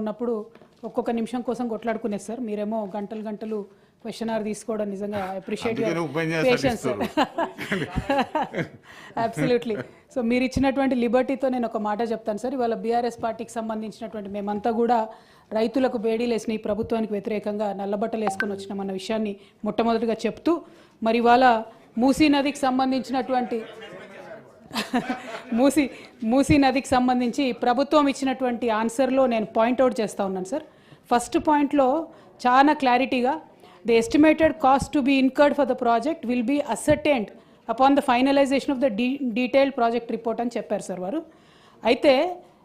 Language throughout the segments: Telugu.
ఉన్నప్పుడు ఒక్కొక్క నిమిషం కోసం కొట్లాడుకునేది సార్. మీరేమో గంటలు గంటలు క్వశ్చన్ ఆర్ తీసుకోవడం నిజంగా అప్రిషియేట్ పేషెన్స్ అబ్సల్యూట్లీ సో మీరు ఇచ్చినటువంటి లిబర్టీతో నేను ఒక మాట చెప్తాను సార్. ఇవాళ బీఆర్ఎస్ పార్టీకి సంబంధించినటువంటి మేమంతా కూడా రైతులకు బేడీలేసిన ఈ ప్రభుత్వానికి వ్యతిరేకంగా నల్లబట్టలు వేసుకొని వచ్చినామన్న విషయాన్ని మొట్టమొదటిగా చెప్తూ మరి ఇవాళ మూసీ నదికి సంబంధించినటువంటి మూసీ మూసీ నదికి సంబంధించి ప్రభుత్వం ఇచ్చినటువంటి ఆన్సర్లో నేను పాయింట్అవుట్ చేస్తూ ఉన్నాను సార్. ఫస్ట్ పాయింట్లో చాలా క్లారిటీగా the estimated cost to be incurred for the project will be ascertained upon the finalisation of the d detailed project report అని చెప్పారు సార్ వారు. అయితే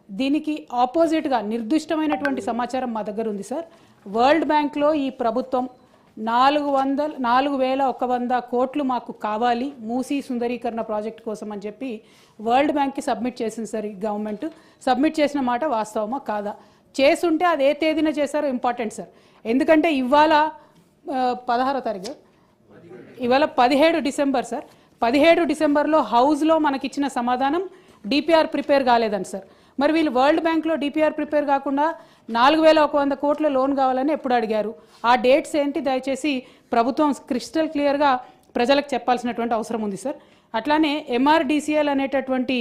దీనికి ఆపోజిట్గా నిర్దిష్టమైనటువంటి సమాచారం మా దగ్గర ఉంది సార్. వరల్డ్ బ్యాంక్లో ఈ ప్రభుత్వం నాలుగు వందల నాలుగు వేల ఒక వంద కోట్లు మాకు కావాలి మూసీ సుందరీకరణ ప్రాజెక్ట్ కోసం అని చెప్పి వరల్డ్ బ్యాంక్కి సబ్మిట్ చేసింది సార్ ఈ గవర్నమెంట్. సబ్మిట్ చేసిన మాట వాస్తవమా కాదా? చేస్తుంటే అది ఏ తేదీన చేశారో ఇంపార్టెంట్ సార్. ఎందుకంటే ఇవాళ పదహారో తారీఖు ఇవాళ పదిహేడు డిసెంబర్ సార్. పదిహేడు డిసెంబర్లో హౌస్లో మనకిచ్చిన సమాధానం డిపిఆర్ ప్రిపేర్ కాలేదని సార్. మరి వీళ్ళు వరల్డ్ బ్యాంక్లో డిపిఆర్ ప్రిపేర్ కాకుండా నాలుగు వేల ఒక వంద కోట్ల లోన్ కావాలని ఎప్పుడు అడిగారు? ఆ డేట్స్ ఏంటి? దయచేసి ప్రభుత్వం క్రిస్టల్ క్లియర్గా ప్రజలకు చెప్పాల్సినటువంటి అవసరం ఉంది సార్. అట్లానే ఎంఆర్డిసిఎల్ అనేటటువంటి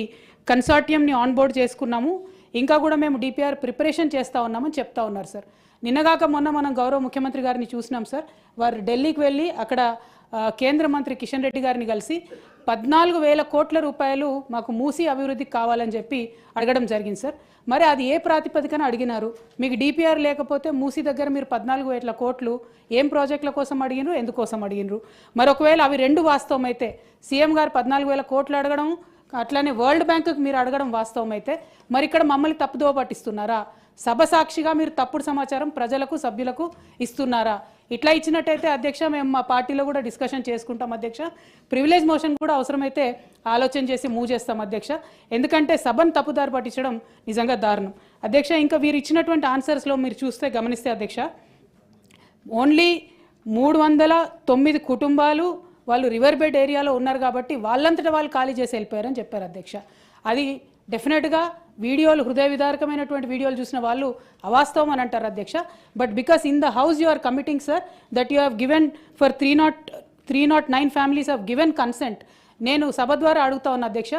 కన్సార్టియంని ఆన్బోర్డ్ చేసుకున్నాము. ఇంకా కూడా మేము డిపిఆర్ ప్రిపరేషన్ చేస్తూ ఉన్నామని చెప్తా ఉన్నారు సార్. నిన్నగాక మొన్న మనం గౌరవ ముఖ్యమంత్రి గారిని చూసినాం సార్. వారు ఢిల్లీకి వెళ్ళి అక్కడ కేంద్ర మంత్రి కిషన్ రెడ్డి గారిని కలిసి పద్నాలుగు వేల కోట్ల రూపాయలు మాకు మూసి అభివృద్ధికి కావాలని చెప్పి అడగడం జరిగింది సార్. మరి అది ఏ ప్రాతిపదికన అడిగినారు? మీకు డిపిఆర్ లేకపోతే మూసి దగ్గర మీరు పద్నాలుగు వేల కోట్లు ఏం ప్రాజెక్టుల కోసం అడిగినరు? ఎందుకోసం అడిగినరు? మరి ఒకవేళ అవి రెండు వాస్తవం అయితే సీఎం గారు పద్నాలుగు వేల కోట్లు అడగడం అట్లానే వరల్డ్ బ్యాంకుకి మీరు అడగడం వాస్తవం అయితే మరి ఇక్కడ మమ్మల్ని తప్పుదోవ పట్టిస్తున్నారా? సభ సాక్షిగా మీరు తప్పుడు సమాచారం ప్రజలకు సభ్యులకు ఇస్తున్నారా? ఇట్లా ఇచ్చినట్టయితే అధ్యక్ష మేము మా పార్టీలో కూడా డిస్కషన్ చేసుకుంటాం అధ్యక్ష. ప్రివిలేజ్ మోషన్ కూడా అవసరమైతే ఆలోచన చేసి మూవ్ చేస్తాం అధ్యక్ష. ఎందుకంటే సభను తప్పుదారి పట్టించడం నిజంగా దారుణం. అధ్యక్ష ఇంకా వీరు ఇచ్చినటువంటి ఆన్సర్స్లో మీరు చూస్తే గమనిస్తే అధ్యక్ష ఓన్లీ మూడు వందల తొమ్మిది కుటుంబాలు వాళ్ళు రివర్ బెడ్ ఏరియాలో ఉన్నారు కాబట్టి వాళ్ళంతటా వాళ్ళు ఖాళీ చేసి వెళ్ళిపోయారని చెప్పారు అధ్యక్ష. అది డెఫినెట్గా వీడియోలు హృదయ విదారకమైనటువంటి వీడియోలు చూసిన వాళ్ళు అవాస్తవం అని అంటారు అధ్యక్ష. But because in the house you are committing sir that you have given for three not three not nine families of given consent నేను సభ ద్వారా అడుగుతా ఉన్న అధ్యక్ష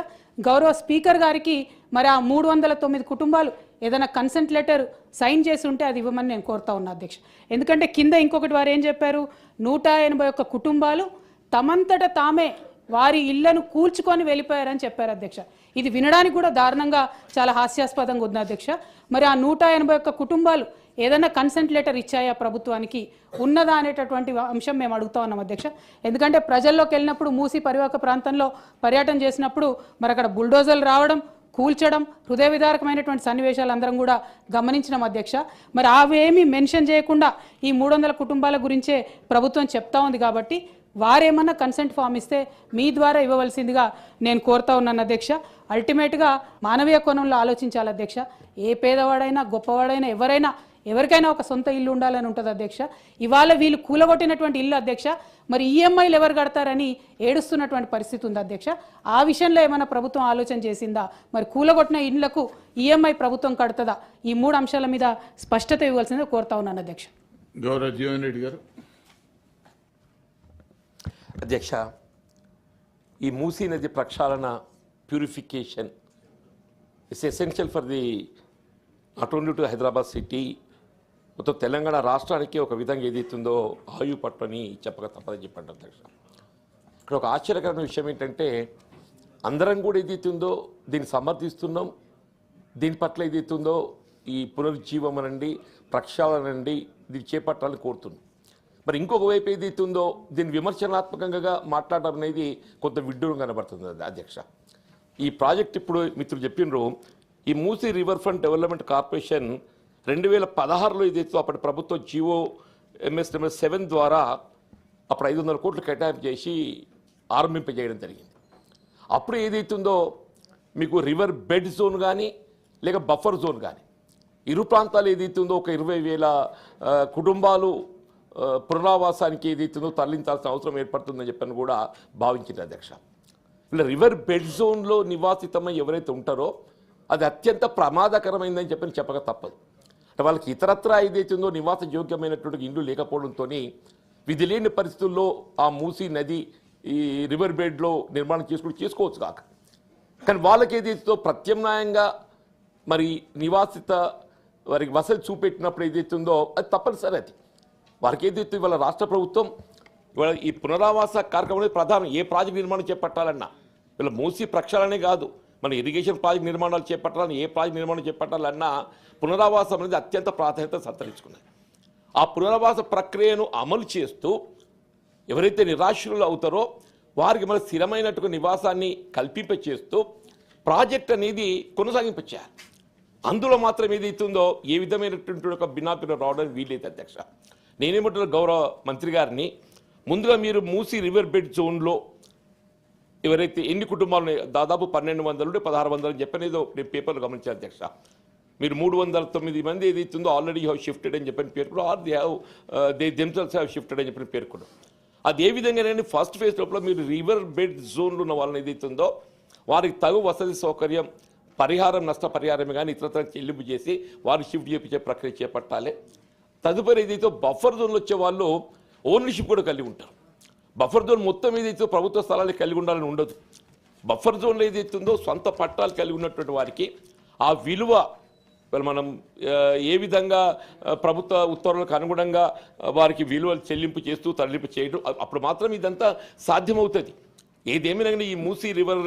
గౌరవ స్పీకర్ గారికి మరి ఆ మూడు వందల తొమ్మిది కుటుంబాలు ఏదైనా కన్సెంట్ లెటర్ సైన్ చేసి ఉంటే అది ఇవ్వమని నేను కోరుతా ఉన్నా అధ్యక్ష. ఎందుకంటే కింద ఇంకొకటి వారు ఏం చెప్పారు? నూట ఎనభై ఒక్క కుటుంబాలు తమంతట తామే వారి ఇళ్ళను కూల్చుకొని వెళ్ళిపోయారని చెప్పారు అధ్యక్ష. ఇది వినడానికి కూడా దారుణంగా చాలా హాస్యాస్పదంగా ఉంది అధ్యక్ష. మరి ఆ నూట ఎనభై ఒక్క కుటుంబాలు ఏదైనా కన్సెంట్ లెటర్ ఇచ్చాయా ప్రభుత్వానికి? ఉన్నదా అనేటటువంటి అంశం మేము అడుగుతా ఉన్నాం అధ్యక్ష. ఎందుకంటే ప్రజల్లోకి వెళ్ళినప్పుడు మూసి పరివాహక ప్రాంతంలో పర్యటన చేసినప్పుడు మరి అక్కడ బుల్డోజర్లు రావడం కూల్చడం హృదయ విదారకమైనటువంటి సన్నివేశాలు అందరం కూడా గమనించినాం అధ్యక్ష. మరి అవేమీ మెన్షన్ చేయకుండా ఈ మూడు వందల కుటుంబాల గురించే ప్రభుత్వం చెప్తా ఉంది కాబట్టి వారేమన్నా కన్సెంట్ ఫామ్ ఇస్తే మీ ద్వారా ఇవ్వవలసిందిగా నేను కోరుతా ఉన్నాను అధ్యక్ష. అల్టిమేట్గా మానవీయ కోణంలో ఆలోచించాలి అధ్యక్ష. ఏ పేదవాడైనా గొప్పవాడైనా ఎవరైనా ఎవరికైనా ఒక సొంత ఇల్లు ఉండాలని ఉంటుంది అధ్యక్ష. ఇవాళ వీళ్ళు కూలగొట్టినటువంటి ఇల్లు అధ్యక్ష. మరి ఈఎంఐలు ఎవరు కడతారని ఏడుస్తున్నటువంటి పరిస్థితి ఉంది అధ్యక్ష. ఆ విషయంలో ఏమైనా ప్రభుత్వం ఆలోచన చేసిందా? మరి కూలగొట్టిన ఇళ్ళకు ఈఎంఐ ప్రభుత్వం కడుతుందా? ఈ మూడు అంశాల మీద స్పష్టత ఇవ్వాల్సిందే కోరుతా ఉన్నాను అధ్యక్ష. గౌరవ జీవన్ రెడ్డి గారు. అధ్యక్ష ఈ మూసీ నది ప్రక్షాళన purification it's essential for the not only to Hyderabad city మొత్తం తెలంగాణ రాష్ట్రానికి ఒక విధంగా ఏదైతుందో ఆయు పట్టని చెప్పక తప్పదని చెప్పండి అధ్యక్ష. ఇక్కడ ఒక ఆశ్చర్యకరమైన విషయం ఏంటంటే అందరం కూడా ఏదైతుందో దీన్ని సమర్థిస్తున్నాం. దీని పట్ల ఏదైతుందో ఈ పునరుజ్జీవం అనండి ప్రక్షాళన దీన్ని చేపట్టాలని కోరుతున్నాం. మరి ఇంకొక వైపు ఏదైతుందో దీన్ని విమర్శనాత్మకంగా మాట్లాడడం అనేది కొంత విడ్డూరం కనబడుతుంది అధ్యక్ష. ఈ ప్రాజెక్ట్ ఇప్పుడు మిత్రులు చెప్పినరు ఈ Musi river front development corporation రెండు వేల పదహారులో ఏదైతే అప్పటి ప్రభుత్వం జియో ఎంఎస్ నెంబర్ సెవెన్ ద్వారా అప్పుడు ఐదు వందల కోట్లు కేటాయింపు చేసి ఆరంభింపజేయడం జరిగింది. అప్పుడు ఏదైతుందో మీకు రివర్ బెడ్ జోన్ కానీ లేక బఫర్ జోన్ కానీ ఇరు ప్రాంతాలు ఏదైతుందో ఒక ఇరవై వేల కుటుంబాలు పునరావాసానికి ఏదైతుందో తరలించాల్సిన అవసరం ఏర్పడుతుందని చెప్పని కూడా భావించింది అధ్యక్ష. ఇలా రివర్ బెడ్ జోన్లో నివాసితమై ఎవరైతే ఉంటారో అది అత్యంత ప్రమాదకరమైందని చెప్పని చెప్పక తప్పదు. అంటే వాళ్ళకి ఇతరత్రా ఏదైతుందో నివాస యోగ్యమైనటువంటి ఇండ్లు లేకపోవడంతో విధి లేని పరిస్థితుల్లో ఆ మూసీ నది ఈ రివర్ బెడ్లో నిర్మాణం చేసుకుని చేసుకోవచ్చు కాక. కానీ వాళ్ళకి ఏదైతుందో ప్రత్యామ్నాయంగా మరి నివాసిత వారికి వసతి చూపెట్టినప్పుడు ఏదైతుందో అది తప్పనిసరి అది. వారికి ఏదైతే ఇవాళ రాష్ట్ర ప్రభుత్వం ఇవాళ ఈ పునరావాస కార్యక్రమం అనేది ప్రధానం. ఏ ప్రాజెక్ట్ నిర్మాణం చేపట్టాలన్నా. వీళ్ళ మూసి ప్రక్షాళనే కాదు. మన ఇరిగేషన్ ప్రాజెక్ట్ నిర్మాణాలు చేపట్టాలని ఏ ప్రాజెక్ట్ నిర్మాణం చేపట్టాలన్నా పునరావాసం అనేది అత్యంత ప్రాధాన్యత సంతరించుకున్నది. ఆ పునరావాస ప్రక్రియను అమలు చేస్తూ ఎవరైతే నిరాశ్రులు అవుతారో వారికి మన స్థిరమైనట్టుగా నివాసాన్ని కల్పింపచేస్తూ ప్రాజెక్ట్ అనేది కొనసాగింపచేయాలి. అందులో మాత్రం ఏదైతుందో ఏ విధమైనటువంటి ఒక భిన్నాభిన్న రావడానికి వీలైతే అధ్యక్ష. నేనేమంటున్నా గౌరవ మంత్రి గారిని ముందుగా మీరు మూసి రివర్ బెడ్ జోన్లో ఎవరైతే ఎన్ని కుటుంబాలు దాదాపు పన్నెండు వందల నుండి పదహారు వందలు అని చెప్పనేదో నేను పేపర్లు గమనించాను అధ్యక్ష. మీరు మూడు వందల తొమ్మిది మంది ఏదైతుందో ఆల్రెడీ హ్యావ్ షిఫ్టెడ్ అని చెప్పని పేర్కొన్నారు are they have they themselves have shifted అని చెప్పని పేర్కొడు అది ఏ విధంగానే ఫస్ట్ ఫేజ్ లోపల మీరు రివర్ బెడ్ జోన్లో ఉన్న వాళ్ళని ఏదైతుందో వారికి తగు వసతి సౌకర్యం పరిహారం నష్టపరిహారమే కానీ ఇతరత్ర చెల్లింపు చేసి వారిని షిఫ్ట్ చేయించే ప్రక్రియ చేపట్టాలి. తదుపరి ఏదైతే బఫర్ జోన్లో వచ్చే వాళ్ళు ఓనర్షిప్ కూడా కలిగి ఉంటారు. బఫర్ జోన్ మొత్తం ఏదైతే ప్రభుత్వ స్థలాలు కలిగి ఉండాలని ఉండదు. బఫర్ జోన్లో ఏదైతే ఉందో సొంత పట్టాలు కలిగి ఉన్నటువంటి వారికి ఆ విలువ మనం ఏ విధంగా ప్రభుత్వ ఉత్తర్వులకు అనుగుణంగా వారికి విలువలు చెల్లింపు చేస్తూ తరలింపు చేయడం అప్పుడు మాత్రం ఇదంతా సాధ్యమవుతుంది. ఏదేమైనా ఈ మూసీ రివర్